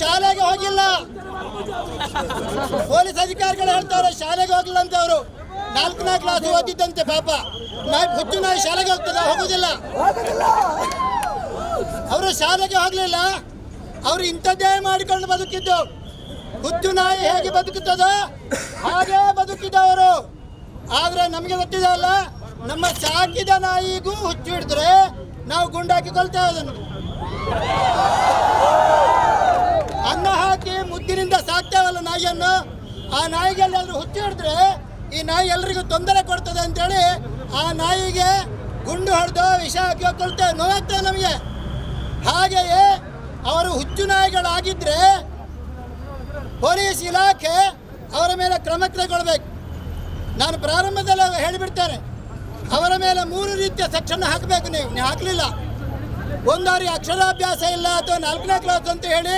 ಶಾಲೆಗೆ ಹೋಗಿಲ್ಲ. ಪೊಲೀಸ್ ಅಧಿಕಾರಿಗಳು ಹೇಳ್ತಾರೆ, ಶಾಲೆಗೆ ಹೋಗಿಲ್ಲ ಅಂತ ಅವರು. ನಾಲ್ಕನೇ ಕ್ಲಾಸ್ ಓದಿದ್ದಂತೆ ಪಾಪ. ನಾಯಿ ಹುಚ್ಚು ನಾಯಿ ಶಾಲೆಗೆ ಹೋಗ್ತದೆ, ಹೋಗುದಿಲ್ಲ. ಅವರು ಶಾಲೆಗೆ ಹೋಗ್ಲಿಲ್ಲ. ಅವರು ಇಂಥದ್ದೇ ಮಾಡಿಕೊಂಡು ಬದುಕಿದ್ದು. ಹುಚ್ಚು ನಾಯಿ ಹೇಗೆ ಬದುಕುತ್ತದೋ ಹಾಗೇ ಬದುಕಿದವರು ಆದ್ರೆ ನಮಗೆ ಗೊತ್ತಿದೆ ಅಲ್ಲ, ನಮ್ಮ ಸಾಕಿದ ನಾಯಿಗೂ ಹುಚ್ಚು ಹಿಡಿದ್ರೆ ನಾವು ಗುಂಡಾಕಿ ಕೊಲ್ತೇವೆ ಅದನ್ನು ಹಾಕಿ ಮುದ್ದಿನಿಂದ ಸಾಕ್ತೇವಲ್ಲ ನಾಯಿಯನ್ನು? ಆ ನಾಯಿಗೆ ಎಲ್ಲಾದ್ರೂ ಹುಚ್ಚು ಹಿಡಿದ್ರೆ ಈ ನಾಯಿ ಎಲ್ರಿಗೂ ತೊಂದರೆ ಕೊಡ್ತದೆ ಅಂತೇಳಿ ಆ ನಾಯಿಗೆ ಗುಂಡು ಹೊಡೆದು ವಿಷ ಹಾಕಿ ಕೊಡ್ತೇವೆ ನೋವಾಗ್ತದೆ ನಮಗೆ. ಹಾಗೆಯೇ ಅವರು ಹುಚ್ಚು ನಾಯಿಗಳಾಗಿದ್ದರೆ ಪೊಲೀಸ್ ಇಲಾಖೆ ಅವರ ಮೇಲೆ ಕ್ರಮ ಕೈಗೊಳ್ಬೇಕು. ನಾನು ಪ್ರಾರಂಭದಲ್ಲಿ ಹೇಳಿಬಿಡ್ತೇನೆ. ಅವರ ಮೇಲೆ ಮೂರು ರೀತಿಯ ಸೆಕ್ಷನ್ ಹಾಕಬೇಕು ನೀವು. ನೀವು ಹಾಕಲಿಲ್ಲ. ಒಂದಾರಿ ಅಕ್ಷರಾಭ್ಯಾಸ ಇಲ್ಲ ಅಥವಾ ನಾಲ್ಕನೇ ಕ್ಲಾಸ್ ಅಂತ ಹೇಳಿ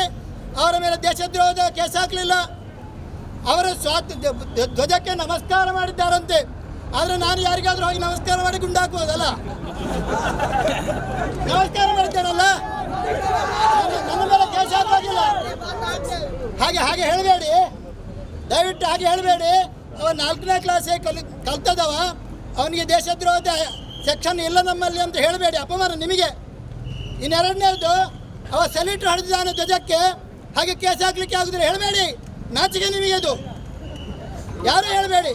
ಅವರ ಮೇಲೆ ದೇಶದ್ರೋಹದ ಕೇಸ್ ಹಾಕಲಿಲ್ಲ. ಅವರ ಸ್ವಾತ ಧ್ವಜಕ್ಕೆ ನಮಸ್ಕಾರ ಮಾಡಿದ್ದಾರಂತೆ. ಆದರೆ ನಾನು ಯಾರಿಗಾದರೂ ಹೋಗಿ ನಮಸ್ಕಾರ ಮಾಡಿ ಗುಂಡಾಕ್ಬೋದಲ್ಲ ನಮಸ್ಕಾರ ಮಾಡಿದ್ದಾರಲ್ಲ ನನ್ನ- ಮೇಲೆ ಕೇಸ್ ಹಾಗೆ ಹಾಗೆ ಹೇಳಬೇಡಿ. ದಯವಿಟ್ಟು ಹಾಗೆ ಹೇಳಬೇಡಿ. ಅವ ನಾಲ್ಕನೇ ಕ್ಲಾಸೇ ಕಲಿ ಕಲ್ತದವ. ಅವನಿಗೆ ದೇಶದ್ರೋಹದ ಸೆಕ್ಷನ್ ಇಲ್ಲ ನಮ್ಮಲ್ಲಿ ಅಂತ ಹೇಳಬೇಡಿ. ಅಪಮಾನ ನಿಮಗೆ. ಇನ್ನೆರಡನೇದು ಅವ ಸೆಲ್ಯೂಟ್ ಹೊಡೆದಿದ್ದಾನೆ ಧ್ವಜಕ್ಕೆ. ಹಾಗೆ ಕೇಸ್ ಹಾಕ್ಲಿಕ್ಕೆ ಆಗುದಿಲ್ಲ. ಹೇಳಬೇಡಿ. ನಾಚಿಕೆ ನಿಮಗೆ ಅದು. ಯಾರು ಹೇಳಬೇಡಿ?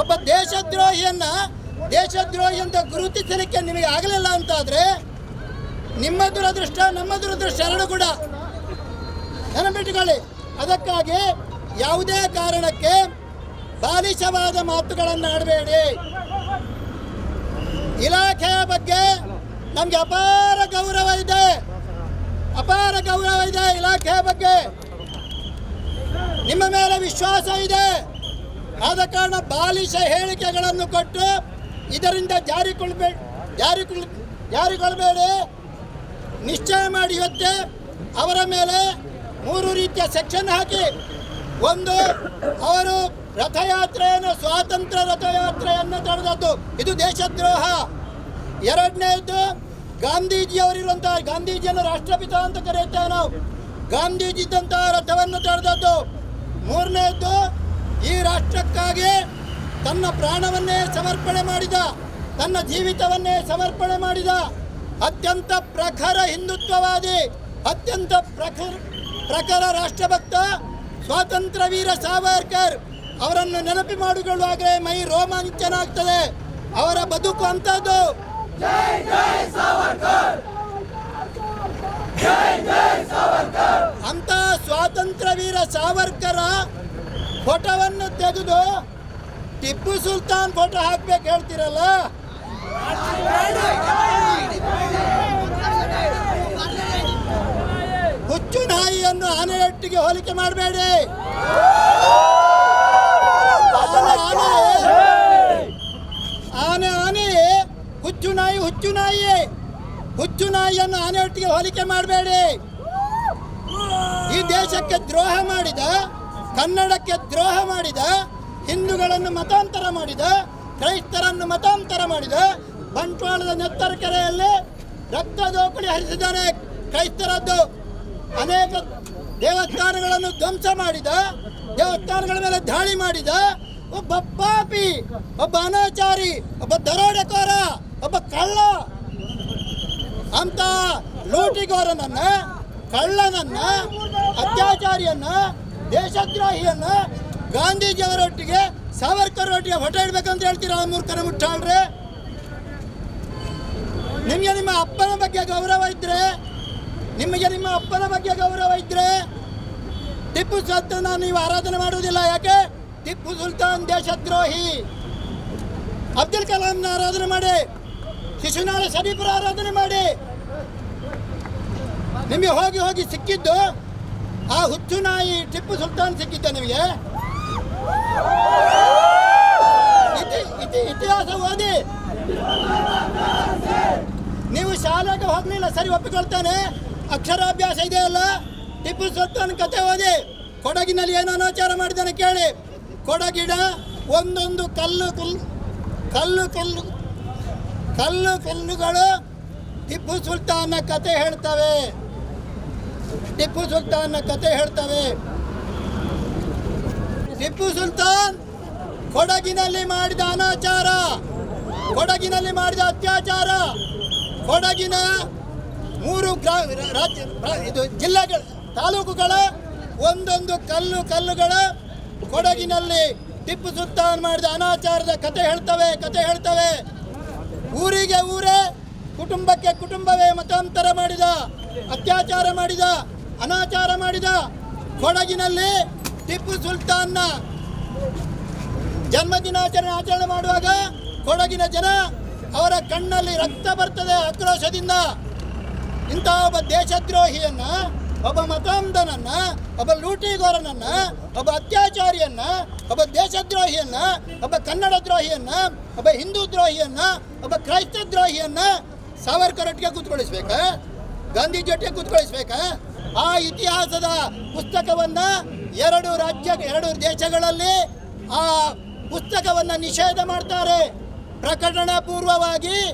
ಒಬ್ಬ ದೇಶದ್ರೋಹಿಯನ್ನ ದೇಶದ್ರೋಹಿ ಅಂತ ಗುರುತಿಸಲಿಕ್ಕೆ ನಿಮಗೆ ಆಗಲಿಲ್ಲ ಅಂತಾದ್ರೆ ನಿಮ್ಮ ದುರದೃಷ್ಟ, ನಮ್ಮ ದುರದೃಷ್ಟ ಎರಡು ಕೂಡ. ನೆನಪಿಟ್ಟುಕೊಳ್ಳಿ ಅದಕ್ಕಾಗಿ ಯಾವುದೇ ಕಾರಣಕ್ಕೆ ಬಾಲಿಶವಾದ ಮಾತುಗಳನ್ನು ಆಡಬೇಡಿ. ಇಲಾಖೆಯ ಬಗ್ಗೆ ನಮಗೆ ಅಪಾರ ಗೌರವ ಇದೆ. ಅಪಾರ ಗೌರವ ಇದೆ ಇಲಾಖೆಯ ಬಗ್ಗೆ. ನಿಮ್ಮ ಮೇಲೆ ವಿಶ್ವಾಸ ಇದೆ. ಆದ ಕಾರಣ ಬಾಲಿಶ ಹೇಳಿಕೆಗಳನ್ನು ಕೊಟ್ಟು ಇದರಿಂದ ಜಾರಿಕೊಳ್ಬೇ ಜಾರಿಕೊಳ್ ಜಾರಿಕೊಳ್ಬೇಡಿ. ನಿಶ್ಚಯ ಮಾಡಿ ಇವತ್ತೇ ಅವರ ಮೇಲೆ ಮೂರು ರೀತಿಯ ಸೆಕ್ಷನ್ ಹಾಕಿ. ಒಂದು, ಅವರು ರಥಯಾತ್ರೆಯನ್ನು, ಸ್ವಾತಂತ್ರ್ಯ ರಥಯಾತ್ರೆಯನ್ನು ತಡೆದದ್ದು. ಇದು ದೇಶದ್ರೋಹ. ಎರಡನೇದು ಗಾಂಧೀಜಿಯವರಿರುವಂತಹ ಗಾಂಧೀಜಿಯನ್ನು ರಾಷ್ಟ್ರಪಿತ ಅಂತ ಕರೆಯುತ್ತೇವೆ ನಾವು. ಗಾಂಧೀಜಿ ಇದ್ದಂತಹ ರಥವನ್ನು ತಡೆದದ್ದು ಮೂರನೇದ್ದು ಈ ರಾಷ್ಟ್ರಕ್ಕಾಗಿ ತನ್ನ ಪ್ರಾಣವನ್ನೇ ಸಮರ್ಪಣೆ ಮಾಡಿದ, ತನ್ನ ಜೀವಿತವನ್ನೇ ಸಮರ್ಪಣೆ ಮಾಡಿದ ಅತ್ಯಂತ ಪ್ರಖರ ಹಿಂದುತ್ವವಾದಿ, ಅತ್ಯಂತ ಪ್ರಖರ ಪ್ರಖರ ರಾಷ್ಟ್ರಭಕ್ತ ಸ್ವಾತಂತ್ರ್ಯ ವೀರ ಸಾವರ್ಕರ್ ಅವರನ್ನು ನೆನಪಿ ಮಾಡಿಕೊಳ್ಳುವಾಗಲೇ ಮೈ ರೋಮಾಂಚನ ಆಗ್ತದೆ. ಅವರ ಬದುಕು ಅಂತದ್ದು ಅಂತ ಸ್ವಾತಂತ್ರ್ಯ ವೀರ ಸಾವರ್ಕರ ಫೋಟೋವನ್ನು ತೆಗೆದು ಟಿಪ್ಪು ಸುಲ್ತಾನ್ ಫೋಟೋ ಹಾಕ್ಬೇಕು ಹೇಳ್ತೀರಲ್ಲ? ಹುಚ್ಚು ನಾಯಿಯನ್ನು ಆನೆಯೊಟ್ಟಿಗೆ ಹೋಲಿಕೆ ಮಾಡಬೇಡಿ ಆನೆ ಆನೆ ಆನೆ ಹುಚ್ಚು ನಾಯಿ ಹುಚ್ಚು ನಾಯಿ ಹುಚ್ಚು ನಾಯಿಯನ್ನು ಆನೆಯೊಟ್ಟಿಗೆ ಹೋಲಿಕೆ ಮಾಡಬೇಡಿ. ಈ ದೇಶಕ್ಕೆ ದ್ರೋಹ ಮಾಡಿದ, ಕನ್ನಡಕ್ಕೆ ದ್ರೋಹ ಮಾಡಿದ, ಹಿಂದೂಗಳನ್ನು ಮತಾಂತರ ಮಾಡಿದ, ಕ್ರೈಸ್ತರನ್ನು ಮತಾಂತರ ಮಾಡಿದ ಬಂಟ್ವಾಳದ ನೆತ್ತರ ಕೆರೆಯಲ್ಲಿ ರಕ್ತ ದೋಕಡಿ ಹರಿಸಿದ್ದಾನೆ ಕ್ರೈಸ್ತರದ್ದು. ಅನೇಕ ದೇವಸ್ಥಾನಗಳನ್ನು ಧ್ವಂಸ ಮಾಡಿದ, ದೇವಸ್ಥಾನಗಳ ಮೇಲೆ ದಾಳಿ ಮಾಡಿದ ಒಬ್ಬ ಪಾಪಿ, ಒಬ್ಬ ಅನಾಚಾರಿ, ಒಬ್ಬ ದರೋಡೆಕೋರ. ಒಬ್ಬ ಕಳ್ಳ. ಅಂತ ಲೂಟಿಗೋರನನ್ನ, ಕಳ್ಳನನ್ನ, ಅತ್ಯಾಚಾರಿಯನ್ನ, ದೇಶದ್ರೋಹಿಯನ್ನ ಗಾಂಧೀಜಿಯವರೊಟ್ಟಿಗೆ ಸಾವರ್ಕರ್ ಒಟ್ಟಿಗೆ ಹೊಟ್ಟೆ ಇಡ್ಬೇಕಂತ ಹೇಳ್ತೀರಾ ಮೂರ್ಖನ ಮುಟ್ಟಾಳ್ರೆ ನಿಮಗೆ ನಿಮ್ಮ ಅಪ್ಪನ ಬಗ್ಗೆ ಗೌರವ ಇದ್ರೆ, ನಿಮಗೆ ನಿಮ್ಮ ಅಪ್ಪನ ಬಗ್ಗೆ ಗೌರವ ಇದ್ರೆ, ಟಿಪ್ಪು ಸುಲ್ತಾನ ನೀವು ಆರಾಧನೆ ಮಾಡುವುದಿಲ್ಲ ಯಾಕೆ? ಟಿಪ್ಪು ಸುಲ್ತಾನ್ ದೇಶದ್ರೋಹಿ. ಅಬ್ದುಲ್ ಕಲಾಂನ ಆರಾಧನೆ ಮಾಡಿ. ಶಿಶುನಾಳ ಶರೀಫರ ಆರಾಧನೆ ಮಾಡಿ. ನಿಮಗೆ ಹೋಗಿ ಹೋಗಿ ಸಿಕ್ಕಿದ್ದು ಆ ಹುಚ್ಚು ನಾಯಿ ಟಿಪ್ಪು ಸುಲ್ತಾನ್ ಸಿಕ್ಕಿದ್ದ ನಿಮಗೆ. ಇತಿ- ಇತಿ- ಇತಿಹಾಸ ಓದಿ. ನೀವು ಶಾಲೆಗೆ ಹೋಗ್ಲಿಲ್ಲ, ಸರಿ ಒಪ್ಪಿಕೊಳ್ತಾನೆ. ಅಕ್ಷರಾಭ್ಯಾಸ ಇದೆಯಲ್ಲ ಟಿಪ್ಪು ಸುಲ್ತಾನ್ ಕತೆ ಓದಿ. ಕೊಡಗಿನಲ್ಲಿ ಏನು ಅನಾಚಾರ ಮಾಡಿದ್ದಾನೆ ಕೇಳಿ. ಕೊಡಗಿಡ ಒಂದೊಂದು ಕಲ್ಲು ಕುಲ್, ಕಲ್ಲು ಕಲ್ಲು ಕಲ್ಲು ಕಲ್ಲುಗಳು ಟಿಪ್ಪು ಸುಲ್ತಾನ ಕತೆ ಹೇಳ್ತವೆ. ಟಿಪ್ಪು ಸುಲ್ತಾನ ಕತೆ ಹೇಳ್ತವೆ. ಟಿಪ್ಪು ಸುಲ್ತಾನ್ ಕೊಡಗಿನಲ್ಲಿ ಮಾಡಿದ ಅನಾಚಾರ, ಕೊಡಗಿನಲ್ಲಿ ಮಾಡಿದ ಅತ್ಯಾಚಾರ, ಕೊಡಗಿನ ಮೂರು ಗ್ರಾ ರಾಜ್ಯ ಇದು ಜಿಲ್ಲೆಗಳ, ತಾಲೂಕುಗಳ ಒಂದೊಂದು ಕಲ್ಲು ಕಲ್ಲುಗಳ ಕೊಡಗಿನಲ್ಲಿ ಟಿಪ್ಪು ಸುಲ್ತಾನ್ ಮಾಡಿದ ಅನಾಚಾರದ ಕತೆ ಹೇಳ್ತವೆ ಕತೆ ಹೇಳ್ತವೆ. ಊರಿಗೆ ಊರೇ, ಕುಟುಂಬಕ್ಕೆ ಕುಟುಂಬವೇ ಮತಾಂತರ ಮಾಡಿದ, ಅತ್ಯಾಚಾರ ಮಾಡಿದ, ಅನಾಚಾರ ಮಾಡಿದ ಕೊಡಗಿನಲ್ಲಿ ಟಿಪ್ಪು ಸುಲ್ತಾನ್ನ ಜನ್ಮದಿನಾಚರಣೆ ಆಚರಣೆ ಮಾಡುವಾಗ ಕೊಡಗಿನ ಜನ ಅವರ ಕಣ್ಣಲ್ಲಿ ರಕ್ತ ಬರ್ತದೆ ಆಕ್ರೋಶದಿಂದ ಇಂತಹ ಒಬ್ಬ ದೇಶದ್ರೋಹಿಯನ್ನ ಒಬ್ಬ ಮತಾಂಧನನ್ನ ಒಬ್ಬ ಲೂಟಿಗೋರನನ್ನ, ಒಬ್ಬ ಅತ್ಯಾಚಾರಿಯನ್ನ, ಒಬ್ಬ ದೇಶದ್ರೋಹಿಯನ್ನ, ಒಬ್ಬ ಕನ್ನಡ ದ್ರೋಹಿಯನ್ನ, ಒಬ್ಬ ಹಿಂದೂ ದ್ರೋಹಿಯನ್ನ, ಒಬ್ಬ ಕ್ರೈಸ್ತ ದ್ರೋಹಿಯನ್ನ ಸಾವರ್ಕರ್ ಒಟ್ಟಿಗೆ ಕೂತ್ಕೊಳಿಸ್ಬೇಕಾ? ಗಾಂಧೀಜಿ ಒಟ್ಟಿಗೆ ಆ ಇತಿಹಾಸದ ಪುಸ್ತಕವನ್ನ ಎರಡು ರಾಜ್ಯ, ಎರಡು ದೇಶಗಳಲ್ಲಿ ಆ ಪುಸ್ತಕವನ್ನ ನಿಷೇಧ ಮಾಡ್ತಾರೆ. ಪ್ರಕಟಣಾ ಪೂರ್ವವಾಗಿ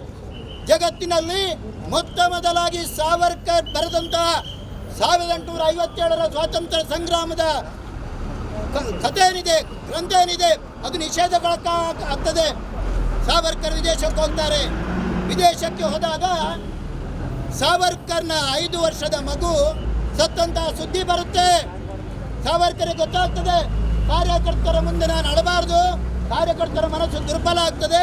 ಜಗತ್ತಿನಲ್ಲಿ ಮೊತ್ತ ಮೊದಲಾಗಿ ಸಾವರ್ಕರ್ ಬರೆದಂತಹ ಸಾವಿರದ ಎಂಟುನೂರ ಐವತ್ತೇಳರ ಸ್ವಾತಂತ್ರ್ಯ ಸಂಗ್ರಾಮದ ಕಥೆ ಏನಿದೆ ಗ್ರಂಥ ಏನಿದೆ ಅದು ಆಗ್ತದೆ. ಸಾವರ್ಕರ್ ವಿದೇಶಕ್ಕೆ ಹೋಗ್ತಾರೆ. ವಿದೇಶಕ್ಕೆ ಹೋದಾಗ ಸಾವರ್ಕರ್ನ ಐದು ವರ್ಷದ ಮಗು ಸತ್ತಂತಹ ಸುದ್ದಿ ಬರುತ್ತೆ. ಸಾವರ್ಕರಿಗೆ ಗೊತ್ತಾಗ್ತದೆ, ಕಾರ್ಯಕರ್ತರ ಮುಂದೆ ನಾನು ಅಳಬಾರ್ದು, ಕಾರ್ಯಕರ್ತರ ಮನಸ್ಸು ದುರ್ಬಲ ಆಗ್ತದೆ.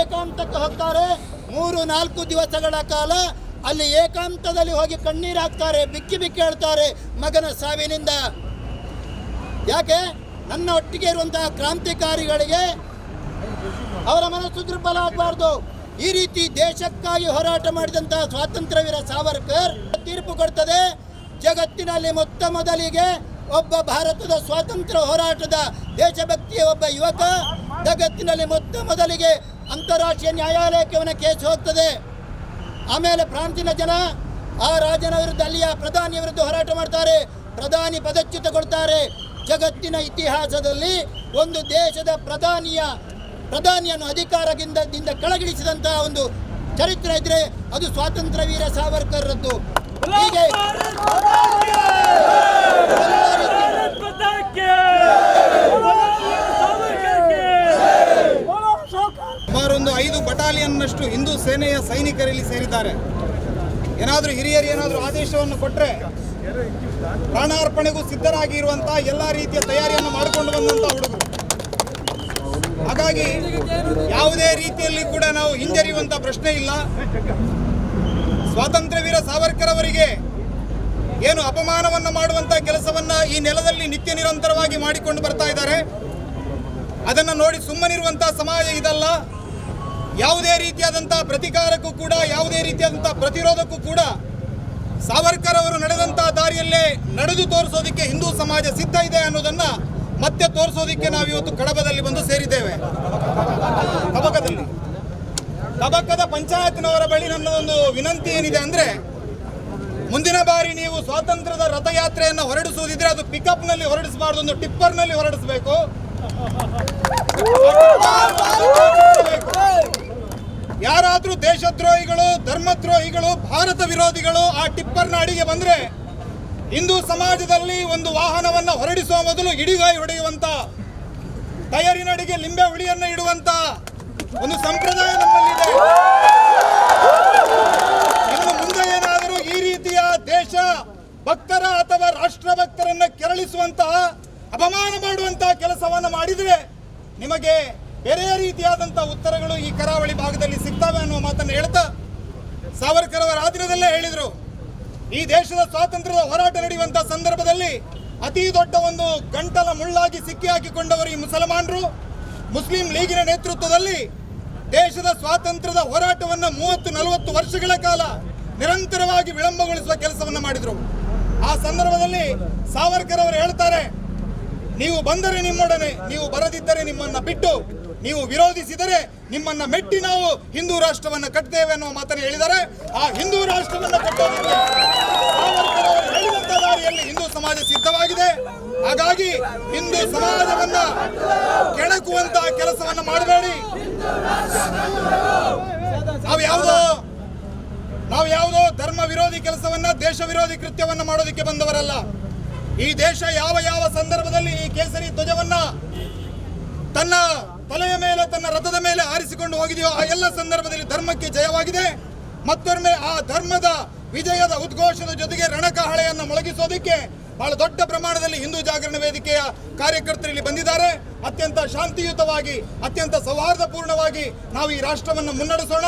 ಏಕಾಂತಕ್ಕೆ ಹೋಗ್ತಾರೆ. ಮೂರು ನಾಲ್ಕು ದಿವಸಗಳ ಕಾಲ ಅಲ್ಲಿ ಏಕಾಂತದಲ್ಲಿ ಹೋಗಿ ಕಣ್ಣೀರು ಹಾಕ್ತಾರೆ, ಬಿಕ್ಕಿ ಬಿಕ್ಕಿ ಹೇಳ್ತಾರೆ, ಮಗನ ಸಾವಿನಿಂದ. ಯಾಕೆ? ನನ್ನ ಒಟ್ಟಿಗೆ ಇರುವಂತಹ ಕ್ರಾಂತಿಕಾರಿಗಳಿಗೆ ಅವರ ಮನಸ್ಸು ದುರ್ಬಲ ಆಗಬಾರ್ದು. ಈ ರೀತಿ ದೇಶಕ್ಕಾಗಿ ಹೋರಾಟ ಮಾಡಿದಂತಹ ಸ್ವಾತಂತ್ರ್ಯ ವೀರ ಸಾವರ್ಕರ್ ತೀರ್ಪು ಕೊಡ್ತದೆ. ಜಗತ್ತಿನಲ್ಲಿ ಮೊತ್ತ ಮೊದಲಿಗೆ ಒಬ್ಬ ಭಾರತದ ಸ್ವಾತಂತ್ರ್ಯ ಹೋರಾಟದ ದೇಶಭಕ್ತಿಯ ಒಬ್ಬ ಯುವಕ ಜಗತ್ತಿನಲ್ಲಿ ಮೊತ್ತ ಮೊದಲಿಗೆ ಅಂತಾರಾಷ್ಟ್ರೀಯ ನ್ಯಾಯಾಲಯಕ್ಕೆ ಅವನ ಕೇಸ್ ಹೋಗ್ತದೆ. ಆಮೇಲೆ ಪ್ರಾಂತಿನ ಜನ ಆ ರಾಜನ ವಿರುದ್ಧ, ಅಲ್ಲಿಯ ಪ್ರಧಾನಿಯ ವಿರುದ್ಧ ಹೋರಾಟ ಮಾಡ್ತಾರೆ. ಪ್ರಧಾನಿ ಪದಚ್ಯುತ ಕೊಡ್ತಾರೆ ಜಗತ್ತಿನ ಇತಿಹಾಸದಲ್ಲಿ ಒಂದು ದೇಶದ ಪ್ರಧಾನಿಯ, ಪ್ರಧಾನಿಯನ್ನು ಅಧಿಕಾರದಿಂದ, ದಿಂದ ಕೆಳಗಿಳಿಸಿದಂತಹ ಒಂದು ಚರಿತ್ರೆ ಇದ್ರೆ ಅದು ಸ್ವಾತಂತ್ರ್ಯ ವೀರ ಸಾವರ್ಕರ್ರದ್ದು. ಹೀಗೆ ಒಂದು ಐದು ಬಟಾಲಿಯನ್ನಷ್ಟು ಹಿಂದೂ ಸೇನೆಯ ಸೈನಿಕರಲ್ಲಿ ಸೇರಿದ್ದಾರೆ. ಏನಾದರೂ ಹಿರಿಯರು ಏನಾದರೂ ಆದೇಶವನ್ನು ಕೊಟ್ಟರೆ ಪ್ರಾಣಾರ್ಪಣೆಗೂ ಸಿದ್ಧರಾಗಿ ಇರುವಂತಹ ಎಲ್ಲ ರೀತಿಯ ತಯಾರಿಯನ್ನು ಮಾಡಿಕೊಂಡು ಬಂದಂಥ ಹುಡುಗರು. ಹಾಗಾಗಿ ಯಾವುದೇ ರೀತಿಯಲ್ಲಿ ಕೂಡ ನಾವು ಹಿಂಜರಿಯುವಂತಹ ಪ್ರಶ್ನೆ ಇಲ್ಲ. ಸ್ವಾತಂತ್ರ್ಯ ವೀರ ಸಾವರ್ಕರ್ ಅವರಿಗೆ ಏನು ಅಪಮಾನವನ್ನು ಮಾಡುವಂಥ ಕೆಲಸವನ್ನ ಈ ನೆಲದಲ್ಲಿ ನಿತ್ಯ ನಿರಂತರವಾಗಿ ಮಾಡಿಕೊಂಡು ಬರ್ತಾ ಇದ್ದಾರೆ. ಅದನ್ನು ನೋಡಿ ಸುಮ್ಮನಿರುವಂತಹ ಸಮಾಜ ಇದಲ್ಲ. ಯಾವುದೇ ರೀತಿಯಾದಂಥ ಪ್ರತಿಕಾರಕ್ಕೂ ಕೂಡ, ಯಾವುದೇ ರೀತಿಯಾದಂಥ ಪ್ರತಿರೋಧಕ್ಕೂ ಕೂಡ ಸಾವರ್ಕರ್ ಅವರು ನಡೆದಂತಹ ದಾರಿಯಲ್ಲೇ ನಡೆದು ತೋರಿಸೋದಕ್ಕೆ ಹಿಂದೂ ಸಮಾಜ ಸಿದ್ಧ ಇದೆ ಅನ್ನೋದನ್ನ ಮತ್ತೆ ತೋರಿಸೋದಕ್ಕೆ ನಾವು ಇವತ್ತು ಕಡಬದಲ್ಲಿ ಬಂದು ಸೇರಿದ್ದೇವೆ. ಕಬಕದಲ್ಲಿ ಕಬಕದ ಪಂಚಾಯತ್ನವರ ಬಳಿ ನನ್ನದೊಂದು ವಿನಂತಿ ಏನಿದೆ ಅಂದ್ರೆ, ಮುಂದಿನ ಬಾರಿ ನೀವು ಸ್ವಾತಂತ್ರ್ಯದ ರಥಯಾತ್ರೆಯನ್ನು ಹೊರಡಿಸುವುದಿದ್ರೆ ಅದು ಪಿಕಪ್ನಲ್ಲಿ ಹೊರಡಿಸಬಾರ್ದು ಒಂದು ಟಿಪ್ಪರ್ನಲ್ಲಿ ಹೊರಡಿಸಬೇಕು. ಯಾರಾದ್ರೂ ದೇಶದ್ರೋಹಿಗಳು, ಧರ್ಮದ್ರೋಹಿಗಳು, ಭಾರತ ವಿರೋಧಿಗಳು ಆ ಟಿಪ್ಪರ್ನ ಅಡಿಗೆ ಬಂದರೆ ಹಿಂದೂ ಸಮಾಜದಲ್ಲಿ ಒಂದು ವಾಹನವನ್ನು ಹೊರಡಿಸುವ ಮೊದಲು ಇಡಿಗಾಯಿ ಹೊಡೆಯುವಂತ ತಯರಿನಡಿಗೆ ಲಿಂಬೆ ಹುಳಿಯನ್ನು ಇಡುವಂಥ ಒಂದು ಸಂಪ್ರದಾಯ ನಮ್ಮಲ್ಲಿದೆ. ಇನ್ನು ಮುಂದೆ ಏನಾದರೂ ಈ ರೀತಿಯ ದೇಶ ಭಕ್ತರ ಅಥವಾ ರಾಷ್ಟ್ರ ಭಕ್ತರನ್ನು ಕೆರಳಿಸುವಂತಹ, ಅಪಮಾನ ಮಾಡುವಂತಹ ಕೆಲಸವನ್ನು ಮಾಡಿದರೆ ನಿಮಗೆ ಬೇರೆ ರೀತಿಯಾದಂಥ ಉತ್ತರಗಳು ಈ ಕರಾವಳಿ ಭಾಗದಲ್ಲಿ ಸಿಗ್ತವೆ ಅನ್ನುವ ಮಾತನ್ನು ಹೇಳ್ತಾ ಸಾವರ್ಕರ್ ಅವರ ಆದಿನದಲ್ಲೇ ಹೇಳಿದರು. ಈ ದೇಶದ ಸ್ವಾತಂತ್ರ್ಯದ ಹೋರಾಟ ನಡೆಯುವಂಥ ಸಂದರ್ಭದಲ್ಲಿ ಅತಿ ದೊಡ್ಡ ಒಂದು ಗಂಟಲ ಮುಳ್ಳಾಗಿ ಸಿಕ್ಕಿ ಹಾಕಿಕೊಂಡವರು ಈ ಮುಸಲ್ಮಾನರು. ಮುಸ್ಲಿಂ ಲೀಗಿನ ನೇತೃತ್ವದಲ್ಲಿ ದೇಶದ ಸ್ವಾತಂತ್ರ್ಯದ ಹೋರಾಟವನ್ನು ಮೂವತ್ತು ನಲವತ್ತು ವರ್ಷಗಳ ಕಾಲ ನಿರಂತರವಾಗಿ ವಿಳಂಬಗೊಳಿಸುವ ಕೆಲಸವನ್ನು ಮಾಡಿದ್ರು. ಆ ಸಂದರ್ಭದಲ್ಲಿ ಸಾವರ್ಕರ್ ಅವರು ಹೇಳ್ತಾರೆ, ನೀವು ಬಂದರೆ ನಿಮ್ಮೊಡನೆ, ನೀವು ಬರದಿದ್ದರೆ ನಿಮ್ಮನ್ನ ಬಿಟ್ಟು ನೀವು ವಿರೋಧಿಸಿದರೆ ನಿಮ್ಮನ್ನ ಮೆಟ್ಟಿ ನಾವು ಹಿಂದೂ ರಾಷ್ಟ್ರವನ್ನು ಕಟ್ಟುತ್ತೇವೆ ಅನ್ನುವ ಮಾತನ್ನು ಹೇಳಿದರೆ ಆ ಹಿಂದೂ ರಾಷ್ಟ್ರವನ್ನು ಕಟ್ಟೋದಕ್ಕೆ ದಾರಿಯಲ್ಲಿ ಹಿಂದೂ ಸಮಾಜ ಸಿದ್ಧವಾಗಿದೆ. ಹಾಗಾಗಿ ಹಿಂದೂ ಸಮಾಜವನ್ನ ಕೆಣಕುವಂತಹ ಕೆಲಸವನ್ನ ಮಾಡಬೇಡಿ. ನಾವು ಯಾವುದೋ ನಾವು ಯಾವುದೋ ಧರ್ಮ ವಿರೋಧಿ ಕೆಲಸವನ್ನ, ದೇಶ ವಿರೋಧಿ ಕೃತ್ಯವನ್ನ ಮಾಡೋದಕ್ಕೆ ಬಂದವರಲ್ಲ. ಈ ದೇಶ ಯಾವ ಯಾವ ಸಂದರ್ಭದಲ್ಲಿ ಈ ಕೇಸರಿ ಧ್ವಜವನ್ನ ತನ್ನ ತಲೆಯ ಮೇಲೆ ತನ್ನ ರಥದ ಮೇಲೆ ಆರಿಸಿಕೊಂಡು ಹೋಗಿದೆಯೋ ಆ ಎಲ್ಲ ಸಂದರ್ಭದಲ್ಲಿ ಧರ್ಮಕ್ಕೆ ಜಯವಾಗಿದೆ. ಮತ್ತೊಮ್ಮೆ ಆ ಧರ್ಮದ ವಿಜಯದ ಉದ್ಘೋಷದ ಜೊತೆಗೆ ರಣಕಹಳೆಯನ್ನು ಮೊಳಗಿಸೋದಕ್ಕೆ ಬಹಳ ದೊಡ್ಡ ಪ್ರಮಾಣದಲ್ಲಿ ಹಿಂದೂ ಜಾಗರಣ ವೇದಿಕೆಯ ಕಾರ್ಯಕರ್ತರು ಇಲ್ಲಿ ಬಂದಿದ್ದಾರೆ. ಅತ್ಯಂತ ಶಾಂತಿಯುತವಾಗಿ, ಅತ್ಯಂತ ಸೌಹಾರ್ದಪೂರ್ಣವಾಗಿ ನಾವು ಈ ರಾಷ್ಟ್ರವನ್ನು ಮುನ್ನಡೆಸೋಣ.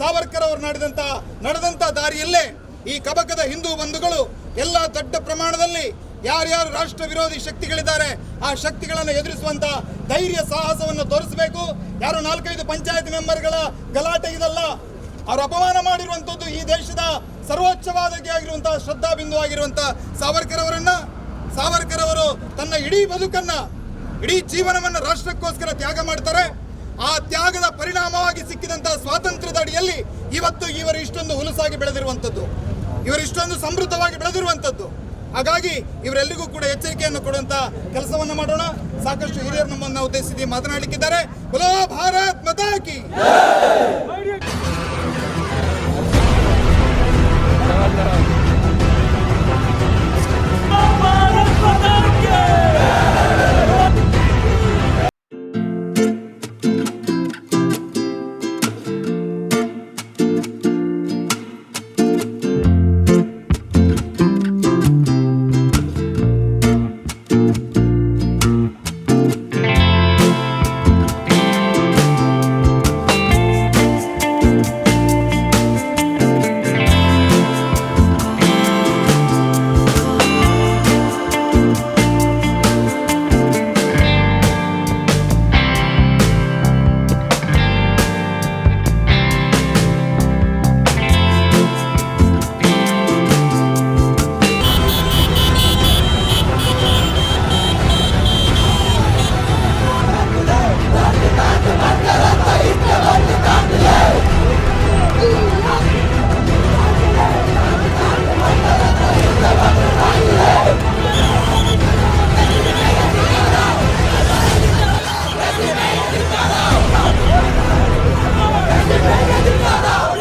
ಸಾವರ್ಕರ್ ಅವರು ನಡೆದಂತ ನಡೆದಂತ ದಾರಿಯಲ್ಲೇ ಈ ಕಬಕದ ಹಿಂದೂ ಬಂಧುಗಳು ಎಲ್ಲ ದೊಡ್ಡ ಪ್ರಮಾಣದಲ್ಲಿ ಯಾರ್ಯಾರು ರಾಷ್ಟ್ರ ವಿರೋಧಿ ಶಕ್ತಿಗಳಿದ್ದಾರೆ, ಆ ಶಕ್ತಿಗಳನ್ನು ಎದುರಿಸುವಂತ ಧೈರ್ಯ, ಸಾಹಸವನ್ನು ತೋರಿಸಬೇಕು. ಯಾರು ನಾಲ್ಕೈದು ಪಂಚಾಯತ್ ಮೆಂಬರ್ಗಳ ಗಲಾಟೆ ಇದಲ್ಲ, ಅವರು ಅಪಮಾನ ಮಾಡಿರುವಂಥದ್ದು ಈ ದೇಶದ ಸರ್ವೋಚ್ಚವಾದಕ್ಕೆ ಆಗಿರುವಂತಹ ಶ್ರದ್ಧಾ ಬಿಂದು ಆಗಿರುವಂತಹ ಸಾವರ್ಕರ್ ಅವರನ್ನ. ಸಾವರ್ಕರ್ ಅವರು ತನ್ನ ಇಡೀ ಬದುಕನ್ನ, ಇಡೀ ಜೀವನವನ್ನು ರಾಷ್ಟ್ರಕ್ಕೋಸ್ಕರ ತ್ಯಾಗ ಮಾಡ್ತಾರೆ. ಆ ತ್ಯಾಗದ ಪರಿಣಾಮವಾಗಿ ಸಿಕ್ಕಿದಂತಹ ಸ್ವಾತಂತ್ರ್ಯದ ಅಡಿಯಲ್ಲಿ ಇವತ್ತು ಇವರು ಇಷ್ಟೊಂದು ಹುಲಸಾಗಿ ಬೆಳೆದಿರುವಂತದ್ದು. ಇವರು ಇಷ್ಟೊಂದು ಸಮೃದ್ಧವಾಗಿ ಬೆಳೆದಿರುವಂತದ್ದು. ಹಾಗಾಗಿ ಇವರೆಲ್ಲರಿಗೂ ಕೂಡ ಎಚ್ಚರಿಕೆಯನ್ನು ಕೊಡುವಂತ ಕೆಲಸವನ್ನು ಮಾಡೋಣ. ಸಾಕಷ್ಟು ಹಿರಿಯರು ನಮ್ಮನ್ನು ಉದ್ದೇಶಿಸಿ ಮಾತನಾಡಲಿಕ್ಕಿದ್ದಾರೆ. ಭಾರತ್ ಮತಾಕಿ